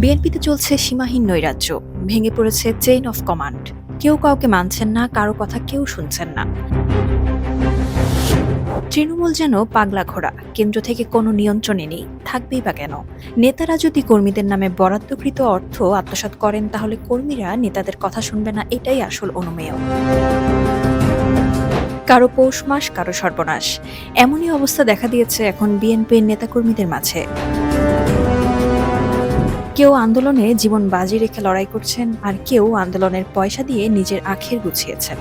বিএনপিতে চলছে সীমাহীন নৈরাজ্য। ভেঙে পড়েছে চেইন অফ কমান্ড কেউ কাউকে মানছেন না, কারও কথা কেউ শুনছেন না। তৃণমূল যেন পাগলা ঘোড়া, কেন্দ্র থেকে কোনো নিয়ন্ত্রণে নেই, থাকবেই বা কেন? নেতারা যদি কর্মীদের নামে বরাদ্দকৃত অর্থ আত্মসাৎ করেন, তাহলে কর্মীরা নেতাদের কথা শুনবে না, এটাই আসল অনুমেয়। কারও পৌষ মাস, কারও সর্বনাশ। এমনই অবস্থা দেখা দিয়েছে এখন বিএনপির নেতাকর্মীদের মাঝে। কেউ আন্দোলনে জীবন বাজি রেখে লড়াই করছেন আর কেউ আন্দোলনের পয়সা দিয়ে নিজের আখের গুছিয়েছেন।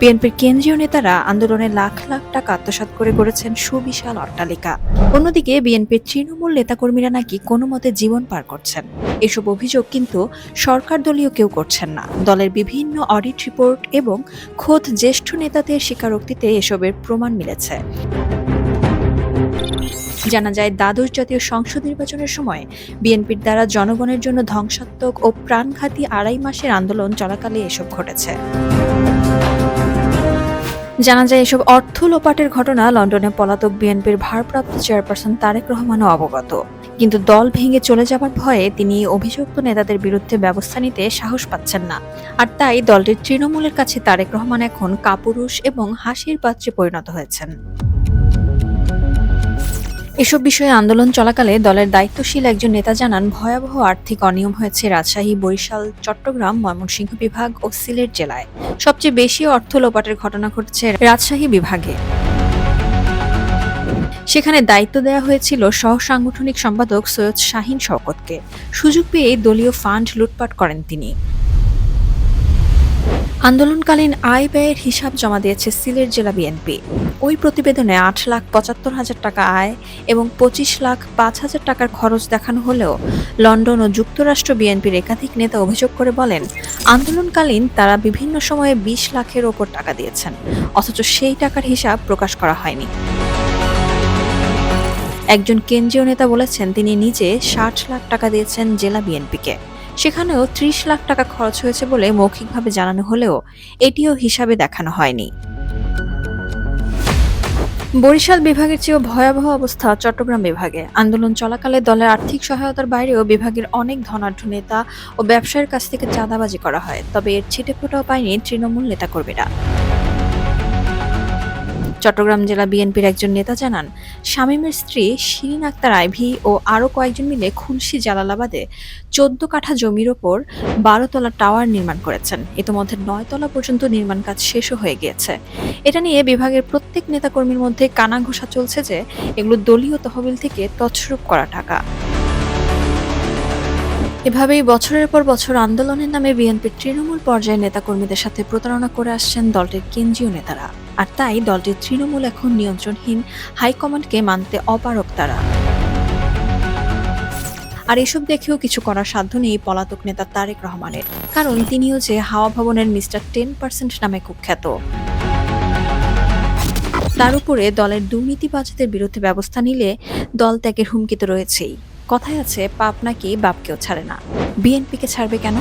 বিএনপির কেন্দ্রীয় নেতারা আন্দোলনে লাখ লাখ টাকা আত্মসাৎ করে গড়েছেন সুবিশাল অট্টালিকা। অন্যদিকে বিএনপির তৃণমূল নেতাকর্মীরা নাকি কোনো মতে জীবন পার করছেন। এসব অভিযোগ কিন্তু সরকার দলীয় কেউ করছেন না। দলের বিভিন্ন অডিট রিপোর্ট এবং খোদ জ্যেষ্ঠ নেতাদের স্বীকারোক্তিতে এসবের প্রমাণ মিলেছে। জানা যায়, দ্বাদশ জাতীয় সংসদ নির্বাচনের সময় বিএনপির দ্বারা জনগণের জন্য ধ্বংসাত্মক ও প্রাণঘাতী আড়াই মাসের আন্দোলন চলাকালে এসব ঘটেছে। জানা যায়, এসব অর্থ লোপাটের ঘটনা লন্ডনে পলাতক বিএনপির ভারপ্রাপ্ত চেয়ারপারসন তারেক রহমানও অবগত। কিন্তু দল ভেঙে চলে যাবার ভয়ে তিনি অভিযুক্ত নেতাদের বিরুদ্ধে ব্যবস্থা নিতে সাহস পাচ্ছেন না। আর তাই দলটির তৃণমূলের কাছে তারেক রহমান এখন কাপুরুষ এবং হাসির পাত্রে পরিণত হয়েছেন। এসব বিষয়ে আন্দোলন চলাকালে দলের দায়িত্বশীল একজন নেতা জানান, ভয়াবহ আর্থিক অনিয়ম হয়েছে রাজশাহী, বরিশাল, চট্টগ্রাম, ময়মনসিংহ বিভাগ ও সিলেট জেলায়। সবচেয়ে বেশি অর্থ লোপাটের ঘটনা ঘটছে রাজশাহী বিভাগে। সেখানে দায়িত্ব দেওয়া হয়েছিল সহ সাংগঠনিক সম্পাদক সৈয়দ শাহিন শওকতকে। সুযোগ পেয়ে দলীয় ফান্ড লুটপাট করেন তিনি। আন্দোলনকালীন আয় ব্যয়ের হিসাব জমা দিয়েছে সিলেট জেলা বিএনপি। ওই প্রতিবেদনে আট লাখ পঁচাত্তর হাজার টাকা আয় এবং পঁচিশ লাখ পাঁচ হাজার টাকার খরচ দেখানো হলেও লন্ডন ও যুক্তরাষ্ট্র বিএনপির একাধিক নেতা অভিযোগ করে বলেন, আন্দোলনকালীন তারা বিভিন্ন সময়ে বিশ লাখের ওপর টাকা দিয়েছেন, অথচ সেই টাকার হিসাব প্রকাশ করা হয়নি। একজন কেন্দ্রীয় নেতা বলেছেন, তিনি নিজে ষাট লাখ টাকা দিয়েছেন জেলা বিএনপিকে। সেখানেও ত্রিশ লাখ টাকা খরচ হয়েছে বলে মৌখিকভাবে জানানো হলেও এটিও হিসাবে দেখানো হয়নি। বরিশাল বিভাগের চেয়েও ভয়াবহ অবস্থা চট্টগ্রাম বিভাগে। আন্দোলন চলাকালে দলের আর্থিক সহায়তার বাইরেও বিভাগের অনেক ধনাঢ্য নেতা ও ব্যবসায়ীর কাছ থেকে চাঁদাবাজি করা হয়, তবে এর ছিটেফোঁটাও পায়নি তৃণমূল নেতাকর্মীরা। চট্টগ্রাম জেলা বিএনপির একজন নেতা জানান, শামীমের স্ত্রী শিরিন আক্তার আইভি ও আরও কয়েকজন মিলে খুলশি জালালাবাদে চোদ্দ কাঠা জমির ওপর বারোতলা টাওয়ার নির্মাণ করেছেন। ইতোমধ্যে নয় তলা পর্যন্ত নির্মাণ কাজ শেষও হয়ে গিয়েছে। এটা নিয়ে বিভাগের প্রত্যেক নেতাকর্মীর মধ্যে কানাঘোষা চলছে যে, এগুলো দলীয় তহবিল থেকে তছরূপ করা টাকা। এভাবেই বছরের পর বছর আন্দোলনের নামে বিএনপির তৃণমূল পর্যায়ের নেতাকর্মীদের সাথে প্রতারণা করে আসছেন দলটির কেন্দ্রীয় নেতারা। আর তাই দলটির তৃণমূল এখন নিয়ন্ত্রণহীন হাইকমান্ডকে মানতে অপারক তারা। আর এসব দেখেও কিছু করার সাধ্য নেই পলাতক নেতা তারেক রহমানের। কারণ তিনিও যে হাওয়া ভবনের মিস্টার টেন পার্সেন্ট নামে কুখ্যাত। তার উপরে দলের দুর্নীতিবাজদের বিরুদ্ধে ব্যবস্থা নিলে দল ত্যাগের হুমকি তো রয়েছেই। কথায় আছে পাপ নাকি বাপকেও ছাড়ে না। বিএনপিকে ছাড়বে কেন?